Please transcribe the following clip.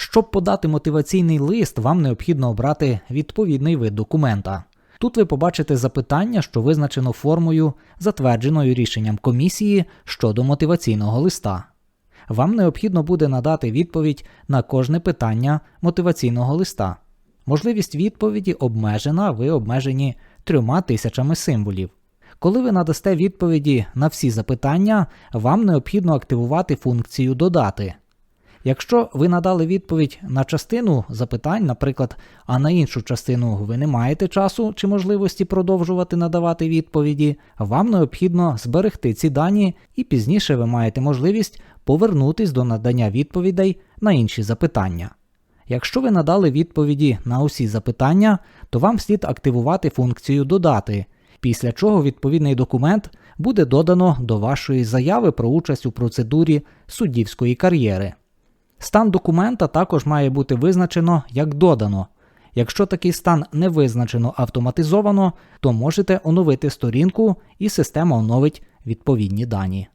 Щоб подати мотиваційний лист, вам необхідно обрати відповідний вид документа. Тут ви побачите запитання, що визначено формою, затвердженою рішенням комісії щодо мотиваційного листа. Вам необхідно буде надати відповідь на кожне питання мотиваційного листа. Можливість відповіді обмежена, ви обмежені трьома тисячами символів. Коли ви надасте відповіді на всі запитання, вам необхідно активувати функцію Додати. Якщо ви надали відповідь на частину запитань, наприклад, а на іншу частину ви не маєте часу чи можливості продовжувати надавати відповіді, вам необхідно зберегти ці дані і пізніше ви маєте можливість повернутись до надання відповідей на інші запитання. Якщо ви надали відповіді на усі запитання, то вам слід активувати функцію Додати, після чого відповідний документ буде додано до вашої заяви про участь у процедурі суддівської кар'єри. Стан документа також має бути визначено як додано. Якщо такий стан не визначено автоматизовано, то можете оновити сторінку і система оновить відповідні дані.